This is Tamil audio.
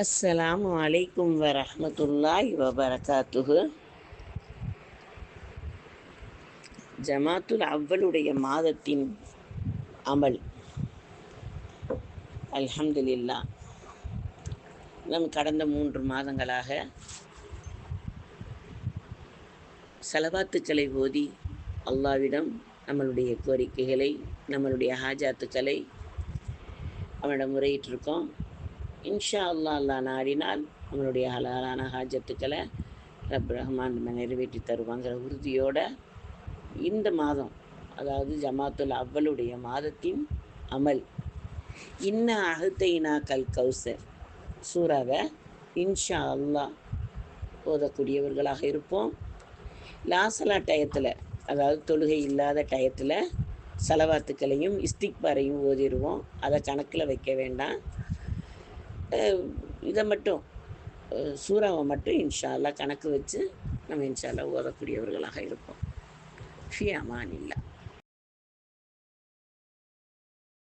அஸ்ஸலாமு அலைக்கும் வரமத்துல்லாய் வபரகாத்துகு ஜமாத்துல் அவ்வளுடைய மாதத்தின் அமல். அல்ஹம்துலில்லா நம் கடந்த மூன்று மாதங்களாக செலவாத்துக்களை ஓதி அல்லாவிடம் நம்மளுடைய கோரிக்கைகளை நம்மளுடைய ஹாஜாத்துக்களை அவனிடம் முறையிட்டிருக்கோம். இன்ஷா அல்லா அல்லா நாடினால் நம்மளுடைய ஹலாலான ஹாஜத்துக்களை ரப் ரஹ்மான் நம்ம நிறைவேற்றி தருவாங்கிற உறுதியோட இந்த மாதம் அதாவது ஜமாத்துல் அவ்வளுடைய மாதத்தின் அமல் இன்ன அகுத்தைனா கல் கௌசர் சூறாவை இன்ஷா அல்லா ஓதக்கூடியவர்களாக இருப்போம். லாசலா டயத்தில் அதாவது தொழுகை இல்லாத டயத்தில் செலவாத்துக்களையும் இஸ்திக்பாரையும் ஓதிடுவோம் அதை கணக்கில் வைக்க வேண்டாம். இதை மட்டும் சூறாவை மட்டும் இன்ஷால்லா கணக்கு வச்சு நம்ம இன்ஷால்லா ஓதக்கூடியவர்களாக இருப்போம். ஃபி இல்லை